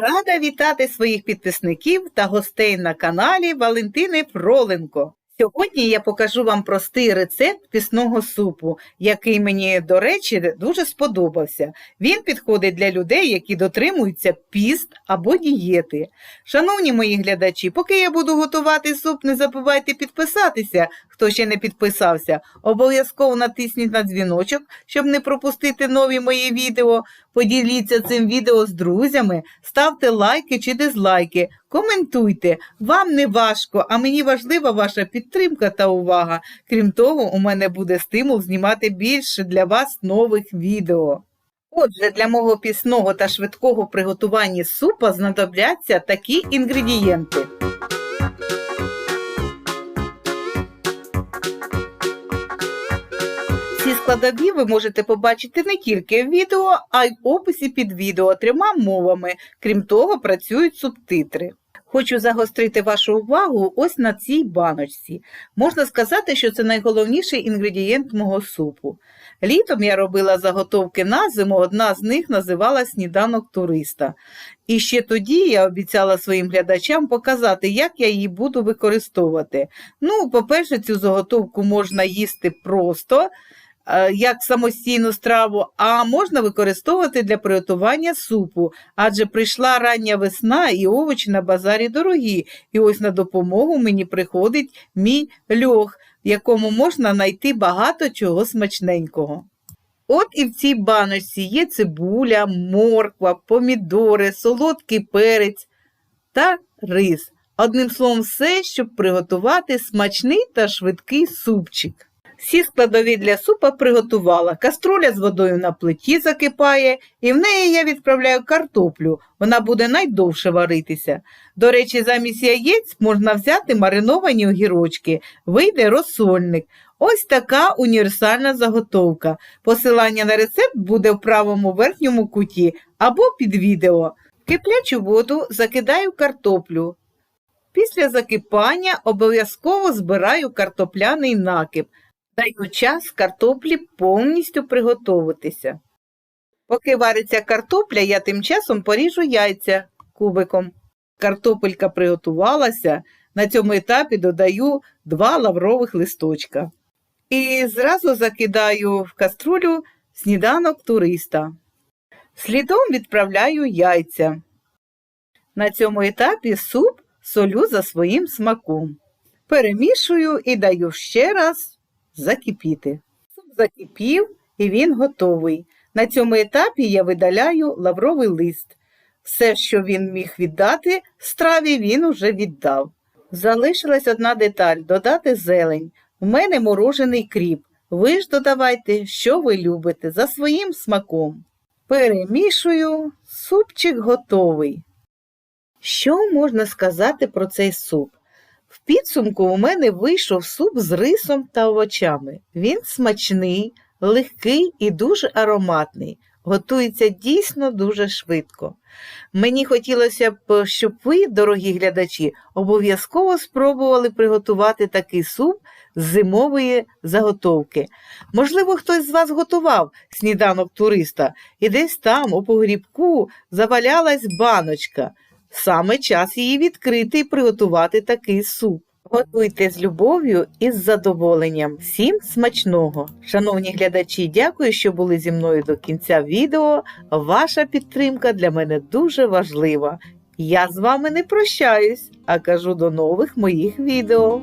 Рада вітати своїх підписників та гостей на каналі Валентини Фроленко. Сьогодні я покажу вам простий рецепт пісного супу, який мені, до речі, дуже сподобався. Він підходить для людей, які дотримуються піст або дієти. Шановні мої глядачі, поки я буду готувати суп, не забувайте підписатися, хто ще не підписався. Обов'язково натисніть на дзвіночок, щоб не пропустити нові мої відео. Поділіться цим відео з друзями, ставте лайки чи дизлайки, коментуйте. Вам не важко, а мені важлива ваша підтримка та увага. Крім того, у мене буде стимул знімати більше для вас нових відео. Отже, для мого пісного та швидкого приготування супа знадобляться такі інгредієнти. Ці складові ви можете побачити не тільки в відео, а й в описі під відео трьома мовами. Крім того, працюють субтитри. Хочу загострити вашу увагу ось на цій баночці. Можна сказати, що це найголовніший інгредієнт мого супу. Літом я робила заготовки на зиму, одна з них називала сніданок туриста. І ще тоді я обіцяла своїм глядачам показати, як я її буду використовувати. Ну, по-перше, цю заготовку можна їсти просто. Е, Як самостійну страву, а можна використовувати для приготування супу, адже прийшла рання весна і овочі на базарі дорогі, і ось на допомогу мені приходить мій льох, в якому можна знайти багато чого смачненького. От і в цій баночці є цибуля, морква, помідори, солодкий перець та рис. Одним словом, все, щоб приготувати смачний та швидкий супчик. Всі складові для супа приготувала. Каструля з водою на плиті закипає, і в неї я відправляю картоплю. Вона буде найдовше варитися. До речі, замість яєць можна взяти мариновані огірочки, вийде розсольник. Ось така універсальна заготовка. Посилання на рецепт буде в правому верхньому куті або під відео. Киплячу воду закидаю картоплю. Після закипання обов'язково збираю картопляний накип. Даю час картоплі повністю приготуватися. Поки вариться картопля, я тим часом поріжу яйця кубиком. Картопелька приготувалася, на цьому етапі додаю два лаврових листочка. І зразу закидаю в каструлю сніданок туриста. Слідом відправляю яйця. На цьому етапі суп солю за своїм смаком. Перемішую і даю ще раз закипіти. Суп закипів і він готовий. На цьому етапі я видаляю лавровий лист. Все, що він міг віддати страві, він уже віддав. Залишилась одна деталь додати зелень. У мене морожений кріп. Ви ж додавайте, що ви любите, за своїм смаком. Перемішую, супчик готовий. Що можна сказати про цей суп? В підсумку у мене вийшов суп з рисом та овочами. Він смачний, легкий і дуже ароматний. Готується дійсно дуже швидко. Мені хотілося б, щоб ви, дорогі глядачі, обов'язково спробували приготувати такий суп з зимової заготовки. Можливо, хтось з вас готував сніданок туриста, і десь там, у погрібку, завалялась баночка. Саме час її відкрити і приготувати такий суп. Готуйте з любов'ю і з задоволенням. Всім смачного! Шановні глядачі, дякую, що були зі мною до кінця відео. Ваша підтримка для мене дуже важлива. Я з вами не прощаюсь, а кажу до нових моїх відео.